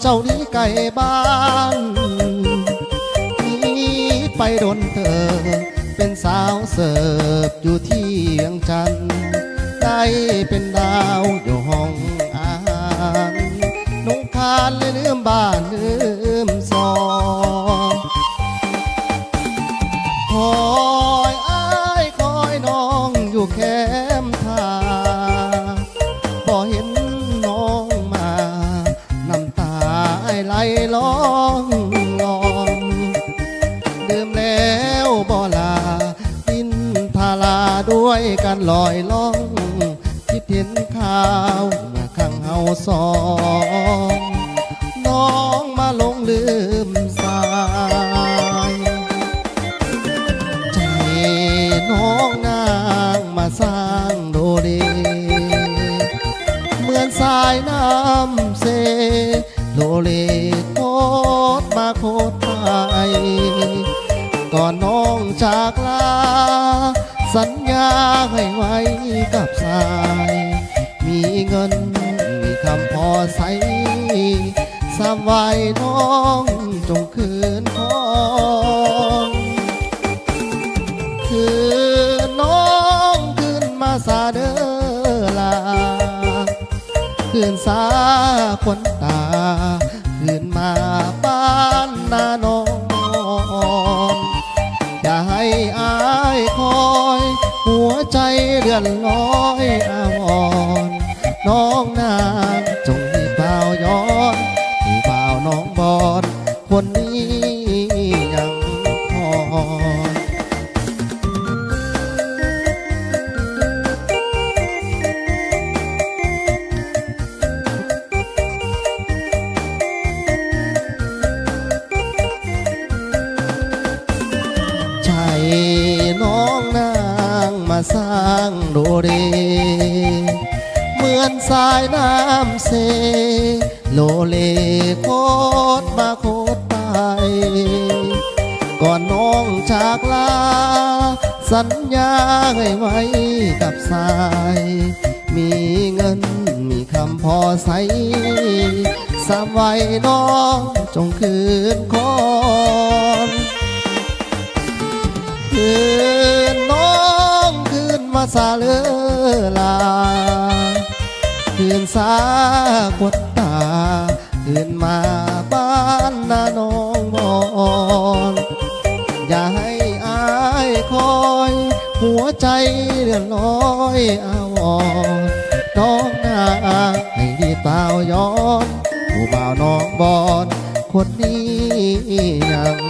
เจ้านี้ไก่บ้านนี้ไปโดนเธอ เป็นสาวเสิร์ฟอยู่ที่เวียงจันทร์ได้เป็นดาวอยู่ห้องอาหารนุ่งคานเลยลืมบ้าน ร้องลองดื่มแล้วบ่ลากินทาลาด้วยกันลอยล่อง คิดเห็นข่าวเมื่อข้างเฮาสองน้องมาหลงลืมสายใจน้องนางมาสร้างโดเรเหมือนสายน้ำ คตไปก่อนน้องจากลา สัญญาให้ไว้กับสาย มีเงินมีคำพอใช้สามไว้น้องจงคืนของคือน้องขึ้นมาซาเดอลาคืนสาคนตาคืนมา นานอนอย่าให้อายคอย หัวใจเลื่อนลอย น้องนางมาสร้างโดเรเหมือนสายน้ำเซ โลเลโคตรมาโคตรไป ก่อนน้องจากลา สัญญาให้ไว้กับสาย มีเงินมีคำพอใช้สามไว้น้องจงคืนคอน คืนน้องคืนมาซาเลอลา คืนสากวดตา คืนมาบ้านนาน้องบอนอย่าให้อายคอย หัวใจเลื่อนลอยอาวรณ์น้องนาให้ดีเปล่าย้อนผู้บ่าวน้องบอนคนนี้ยัง